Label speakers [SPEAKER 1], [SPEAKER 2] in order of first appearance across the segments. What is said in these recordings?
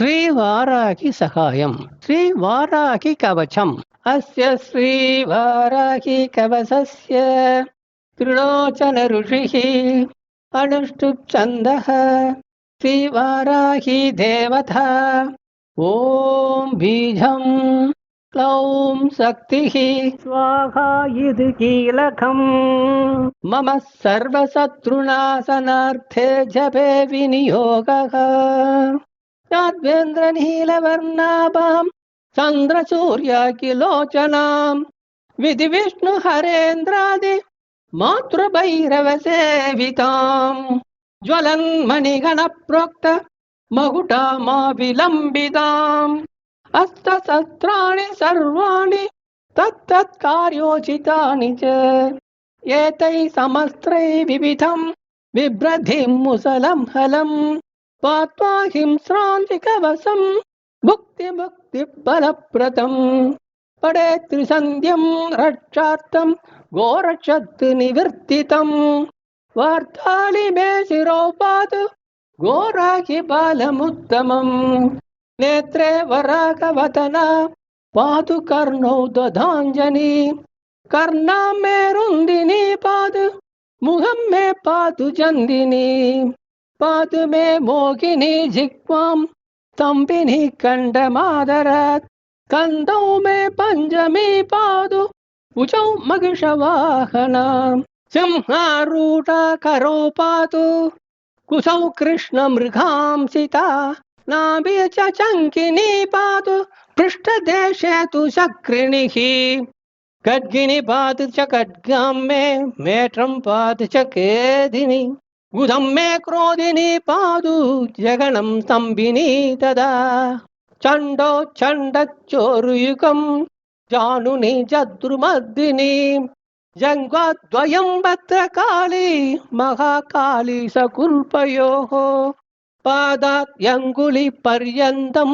[SPEAKER 1] श्रीवाराकि सहायं श्रीवाराकि कवचम् अस्य श्रीवाराकि कवचस्य त्रिलोचन ऋषिः अनुष्टुप्छन्दः। श्रीवाराहि देवता। ॐ बीजं क्लौं शक्तिः। स्वाहायुधीलकम् मम सर्वशत्रुनाशनार्थे जपे विनियोगः। వినియోగः యాద్వేంద్రనీలవర్ణాభాం చంద్రసూర్యాకిలోచనాం. విధి విష్ణు హరేంద్రాది మాతృభైరవ సేవితాం జ్వలన్మణిగణ ప్రోక్త మగుటా మా విలంబితాం అస్తశస్త్రాణి సర్వాణి తత్తత్కార్యోచితాని చ పాత్వా హింస్రాంతి కవసం భుక్తి ముక్తి ఫలప్రదం. పడే త్రిసంధ్యం రక్షార్థం గోరక్షత్ నివర్తితం. వార్తాళి మే శిరోపాత్ గోరాహి బాలముత్తమం. నేత్రే వరాకవతన పాదు కర్ణౌ దధాంజని. కర్ణా మే రుందిని పాదు ముఖం మే పాదు చందిని. पातु मे मोहिनी जिह्वां तम्बिनि कण्डमादरात्। कन्दौ मे पञ्चमी पादु उचौ मघिषवाहनं सिंहारूट करो पातु कुसौ कृष्णमृगां सिता। नाभि चङ्किनी पातु पृष्ठदेशे तु चक्रिणिः खड्गिनि पातु च खड्गां मे मेट्रं पातु च केदिनि। గుదం మే క్రోధిని పాదు జగణం స్తంభిని తదా చండో చండచ్చోరుయుగం జానుని జద్రుమద్దిని జంగ్వాద్వయం భద్రకాళీ మహాకాళీ సకుల్పయోః పాదాత్యంగులి పర్యంతం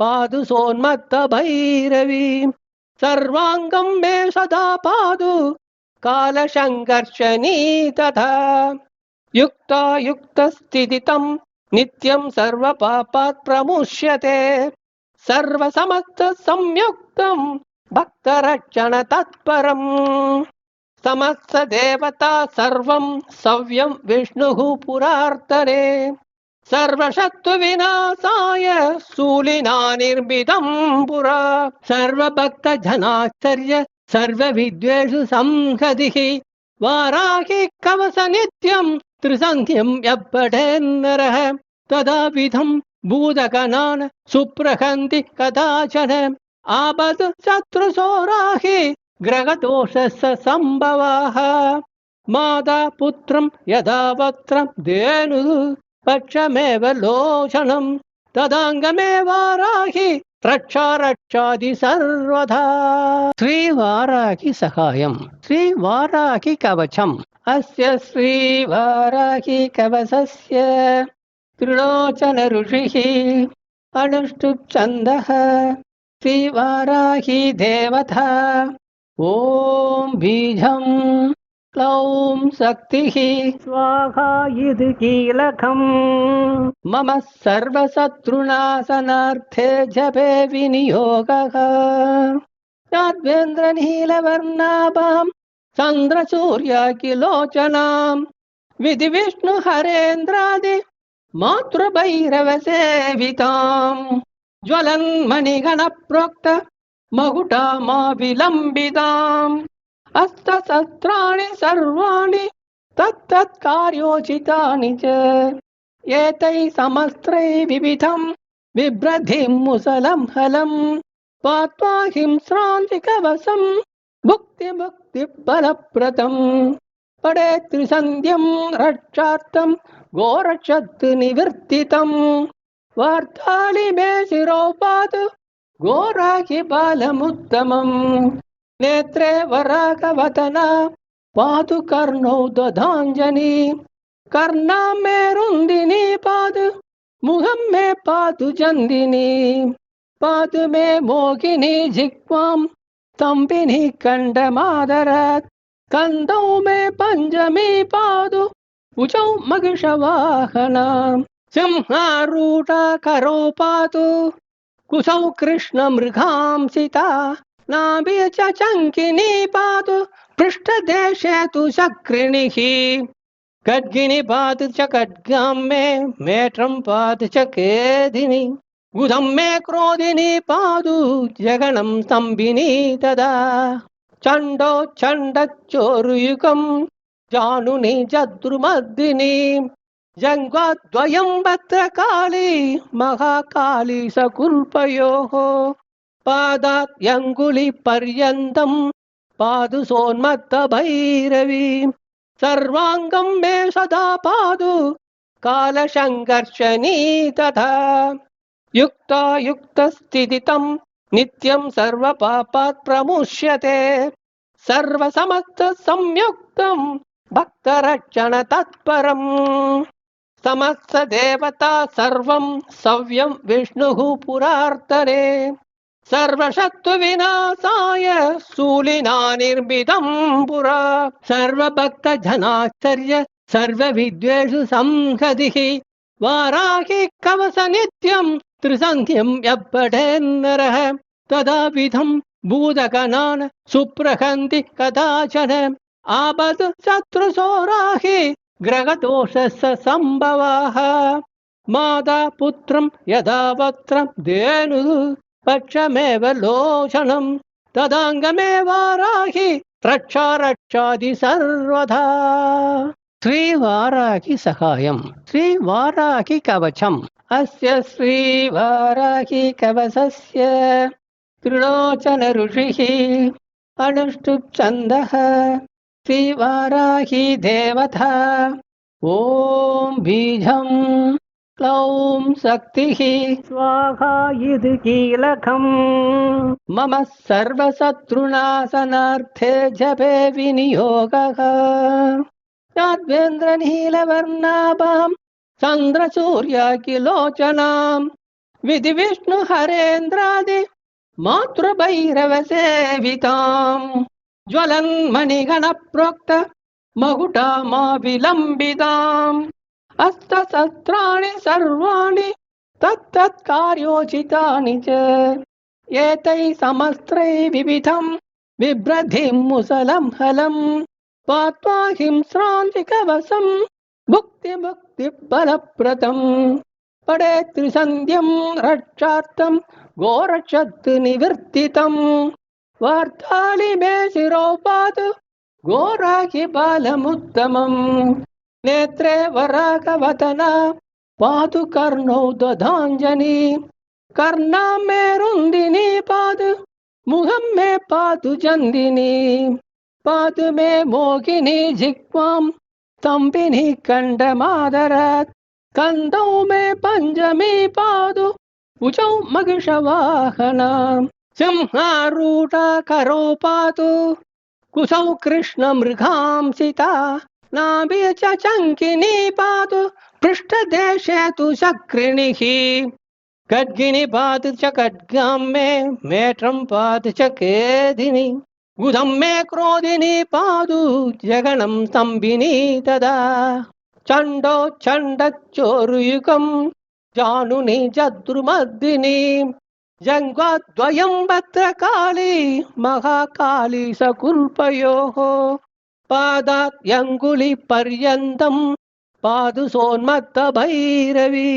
[SPEAKER 1] పాదు సోన్మత్త భైరవి సర్వాంగం మే సదా పాదు కాలసంఘర్షణీ తథా యుక్తాయుక్తస్థితితం నిత్యం సర్వపాపాత్ ప్రముష్యతే సర్వసమస్త సంయుక్తం భక్తరక్షణ తత్పరం సమస్త దేవతా సర్వం సవ్యం విష్ణు పురార్తనే సర్వశత్రు వినాశాయ శూలినా నిర్మితం పురా సర్వభక్త జనాశ్చర్య సర్వ విద్వేషు సంహతి వారాహి కవస నిత్యం త్రిసంఖ్యం ఎప్పటేన్నర తదా విధం భూతగణాన్ సుప్రహంతి కదాచన ఆపద్ శత్రుసోరాహి గ్రహదోష సంభవాః మాతా పుత్రం యథా వక్త్రం ధేను పక్షమేవ లోచనం తదాంగమే వారాహి రక్షా రక్షాది సర్వదా శ్రీవారాకి సహాయం శ్రీవారాకి కవచం अस्य श्रीवाराहि कवशस्य तृणोचनऋषिः अनुष्टुप्छन्दः श्रीवाराहीदेवता ॐ बीजम् क्लौं शक्तिः। स्वाहायुधीलकम् मम सर्वशत्रुणासनार्थे जपे विनियोगः। नाध्वेन्द्रनीलवर्नाभाम् చంద్రసూర్యాకిలోచనాం. విధి విష్ణు హరేంద్రాది మాతృభైరవ సేవితాం జ్వలన్మణిగణ ప్రోక్త మగుటా మా విలంబితాం అస్తశస్త్రాణి సర్వాణి తత్తత్కార్యోచితాని చ. ఏతై సమస్త్రై వివిధం బిభ్రధిం ముసలం హలం. పాత్వా హింస్రాంతి కవసం భుక్తి భక్తి ఫలప్రదం పడే త్రిసంధ్యం రక్షార్థం గోరక్షత్ నివర్తితం. వార్తాళి మే శిరోపాత్ గోరాకి బాలముత్తమం. నేత్రే వరాకవతన పాదు కర్ణౌ దధాంజని. కర్ణా మే రుందిని పాదు ముఖం మే పాదు చందిని. పాదు మే మోగిని జిక్వాం स्तंभिनी कंडमादरत कंधों में पंचमी पाद, उचौ मगिषवाहना सिंहारूढा करो पातु कुसौ कृष्णमृगांसिता नाभि च चङ्किनी पातु पृष्ठदेशे तु सक्रिणिः खड्गिनि पातु च खड्गां मे मेढ्रं पातु च గుధమ్మే క్రోధిని పాదు జగణం స్తంభిని తదా చండో చండచోరుయుగం జానుని జద్రుమద్దిని జంగ్వాద్వయం భద్రకాళీ మహాకాళీ సకుల్పయో పాదాత్యంగుళి పర్యంతం పాదు సోన్మత్త భైరవి సర్వాంగం మే సదా పాదు కాలశంకర్షణీ తథా युक्तस्थितितं नित्यं सर्वपापात् प्रमुष्यते सर्वसमस्तसंयुक्तं भक्तरक्षण तत्परम् समस्त देवता सर्वं सव्यं विष्णुः पुरार्तने सर्वशत्रुविनाशाय शूलिना निर्मितं पुरा सर्वभक्तजनाश्चर्य सर्वविद्वेषु संहतिः वाराहि कवस नित्यं ത്രിസന്ധ്യം യപ്പടേന്നരഃ തദാവിധം ഭൂതഗണാൻ സുപ്രഹന്തി കഥാചന ആപത് ശത്രുസോരാഹി ഗ്രഹദോഷ സംഭവാഹ മാതാപുത്രം യഥാവക്ത്രം ധേനു പക്ഷമേവ ലോചനം తదాంగమేవారాహి రక్షారక్షాది సర్వదా శ్రీ వారాకి సహాయం శ్రీ వారాకి కవచం अस्य श्रीवाराहि कवचस्य त्रिलोचन ऋषिः अनुष्टुप् श्रीवाराहि देवता ॐ बीजं क्लौं शक्तिः। स्वाहा इति कीलकम्। मम सर्वशत्रुनाशनार्थे जपे विनियोगः। याद्वेन्द्रनीलवर्णाभां చంద్రసూర్యాకిలోచనాం. విధి విష్ణు హరేంద్రాది మాతృభైరవ సేవితాం జ్వలన్మణిగణ ప్రోక్త మగుటమావిలంబితాం అస్త్రశస్త్రాణి సర్వాణి తత్తత్కార్యోచితాని ఏతై సమస్త్రై వివిధం విభ్రధి ముసలం హలం పాత్వా హింస్రాంతికవసం భుక్తి భక్తి బలప్రదం పడే త్రిసంధ్యం రక్షార్థం గోరక్షత్తు నివర్తితం. వార్తాలి మే శిరోపాత్ గోరాకి బాలముత్తమం. నేత్రే వరాకవతన పాదు కర్ణౌ దాంజని కర్ణా మే రుందిని పాదు ముఖం మే పాదు చందిని పాదు మే మోగిని జిక్వాం തമ്പിനി കണ്ഠമാതര കന്തൗ മേ പഞ്ചമേ പാതു ഭുജൗ മകിഷവാഹന സിംഹാരൂഢ കരോ പാതു कुसौ कृष्णमृगां सिता नाभि च चङ्किनी पातु पृष्ठदेशे तु चक्रिणिः खड्गिनि पातु च खड्गां मे मेढ्रं पातु च ఉదమ్మే క్రోధిని పాదు జగణం స్తంభిని తదా చండో చండచ్చోరుయుగం జానుని జద్రుమద్దిని జంగ్వాద్వయం భద్రకాళి మహాకాళి సకుల్పయో పాదాత్యంగులి పర్యంతం పాదు సోన్మత్త భైరవి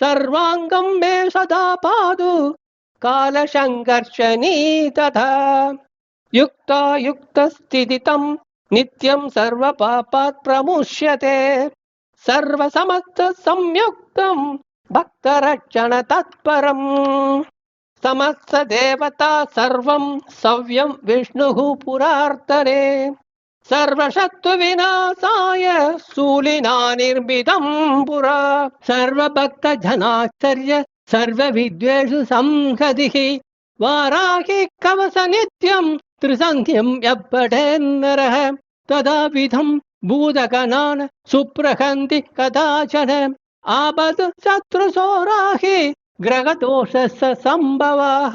[SPEAKER 1] సర్వాంగం మే సదా పాదు కాలశంకర్షణీ తథా యుక్తాయుక్తస్థితితం నిత్యం సర్వపాపాత్ ప్రముష్యతే సర్వసమస్త సంయుక్తం భక్తరక్షణ తత్పరం సమస్త దేవతా సర్వం సవ్యం విష్ణు పురార్తనే సర్వశత్తు వినాశాయ శూలినా నిర్మితం పురా సర్వభక్త జనాశ్చర్య సర్వ విద్వేషు సంహది వారాహి కవస నిత్యం ത്രിസന്ധ്യം എപ്പടേന്നര തഥാവിധം ഭൂതകനാൻ സുപ്രഹന്തി കഥാചന ആപത് ശത്രുസോരാഹി ഗ്രഹദോഷ സംഭവാഹ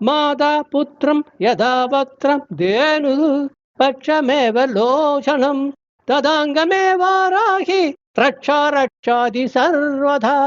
[SPEAKER 1] മാതാ പുത്രം യഥാവക്ത്രം ധേനു പക്ഷമേവ ലോചനം തദാംഗമേവാരാഹി రక్షా రక్షాది సర్వదా